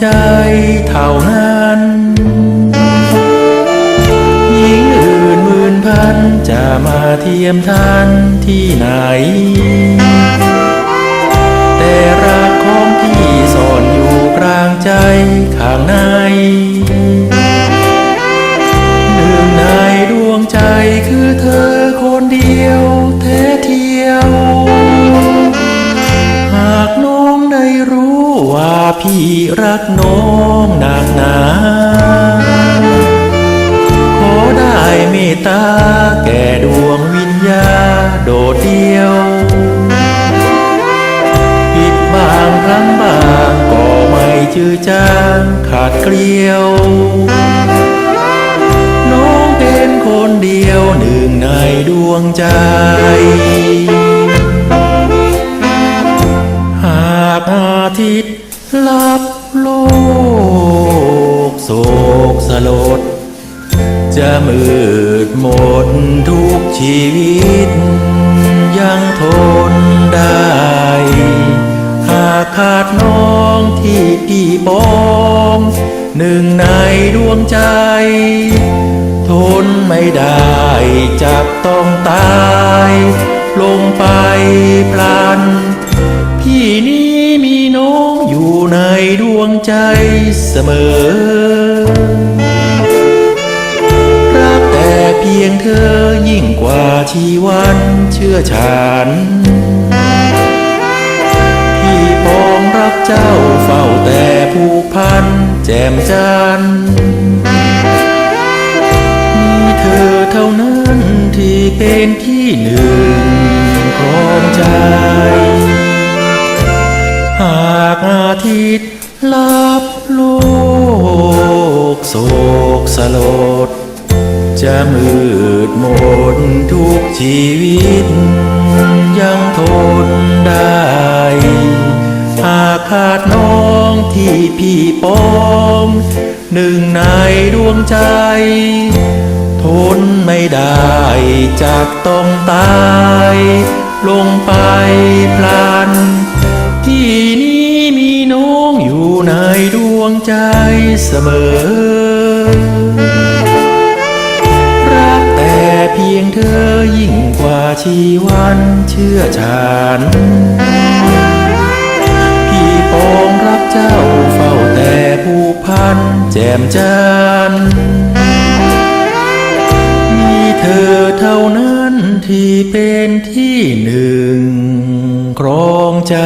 ใจเท่านั้นหญิงอื่นหมื่นพันจะมาเทียมทันที่ไหน รักน้องนักหนาขอได้เมตตาแก่ดวงวิญญาโดดเดียวผิดบางครั้งบางก็ไม่จือจางขาดเกลียว น้องเป็นคนเดียวหนึ่งในดวงใจหากอาทิตย์ โศกสลด จะมืดหมนทุกชีวิต ยังทนได้ หากขาดน้องที่พี่ปองหนึ่งในดวงใจ ทนไม่ได้จับต้องตาย ลงไปพลัน พี่นี้ ดวงใจเสมอ รักแต่เพียงเธอยิ่งกว่าชีวันเชื่อฉันพี่ปองรักเจ้าเฝ้าแต่ผูกพันแจ่มจันทร์มีเธอเท่านั้นที่เป็นที่หนึ่งครองใจหากอาทิตย์ ลับโลกโศกสลด จะมืดมนทุกชีวิต ยังทนได้ หากขาดน้องที่พี่ปอง หนึ่งในดวงใจ ทนไม่ได้จากต้องตาย ลงไปพลันที่ ใจเสมอ รักแต่เพียงเธอยิ่งกว่าชีวันเชื่อฉัน พี่ปองรักเจ้าเฝ้าแต่ผูกพันแจ่มจันมีเธอเท่านั้นที่เป็นที่หนึ่งครองใจ